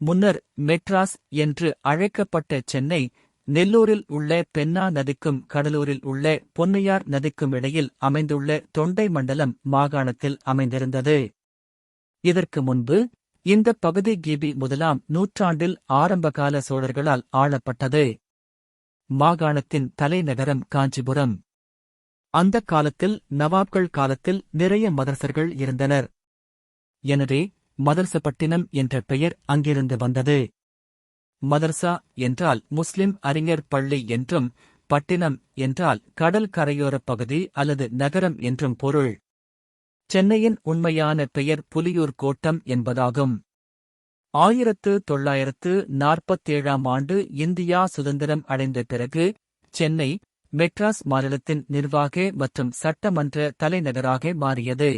முன்னர் மெட்ராஸ் என்று அழைக்கப்பட்ட சென்னை நெல்லூரில் உள்ள பென்னா நதிக்கும் கடலூரில் உள்ள பொன்னையார் நதிக்கும் இடையில் அமைந்துள்ள தொண்டை மண்டலம் மாகாணத்தில் அமைந்திருந்தது. இதற்கு முன்பு இந்த பகுதி கிபி முதலாம் நூற்றாண்டில் ஆரம்பகால சோழர்களால் ஆளப்பட்டது. மாகாணத்தின் தலைநகரம் காஞ்சிபுரம். அந்த காலத்தில் நவாப்கள் காலத்தில் நிறைய மதரசர்கள் இருந்தனர். எனவே மதரசப்பட்டினம் என்ற பெயர் அங்கிருந்து வந்தது. மதர்சா என்றால் முஸ்லிம் அறிஞர் பள்ளி என்றும் பட்டினம் என்றால் கடல் கரையோரப் பகுதி அல்லது நகரம் என்றும் பொருள். சென்னையின் உண்மையான பெயர் புலியூர் கோட்டம் என்பதாகும். ஆயிரத்து தொள்ளாயிரத்து நாற்பத்தேழாம் ஆண்டு இந்தியா சுதந்திரம் அடைந்த பிறகு சென்னை மெட்ராஸ் மாநிலத்தின் நிர்வாக மற்றும் சட்டமன்ற தலைநகராக மாறியது.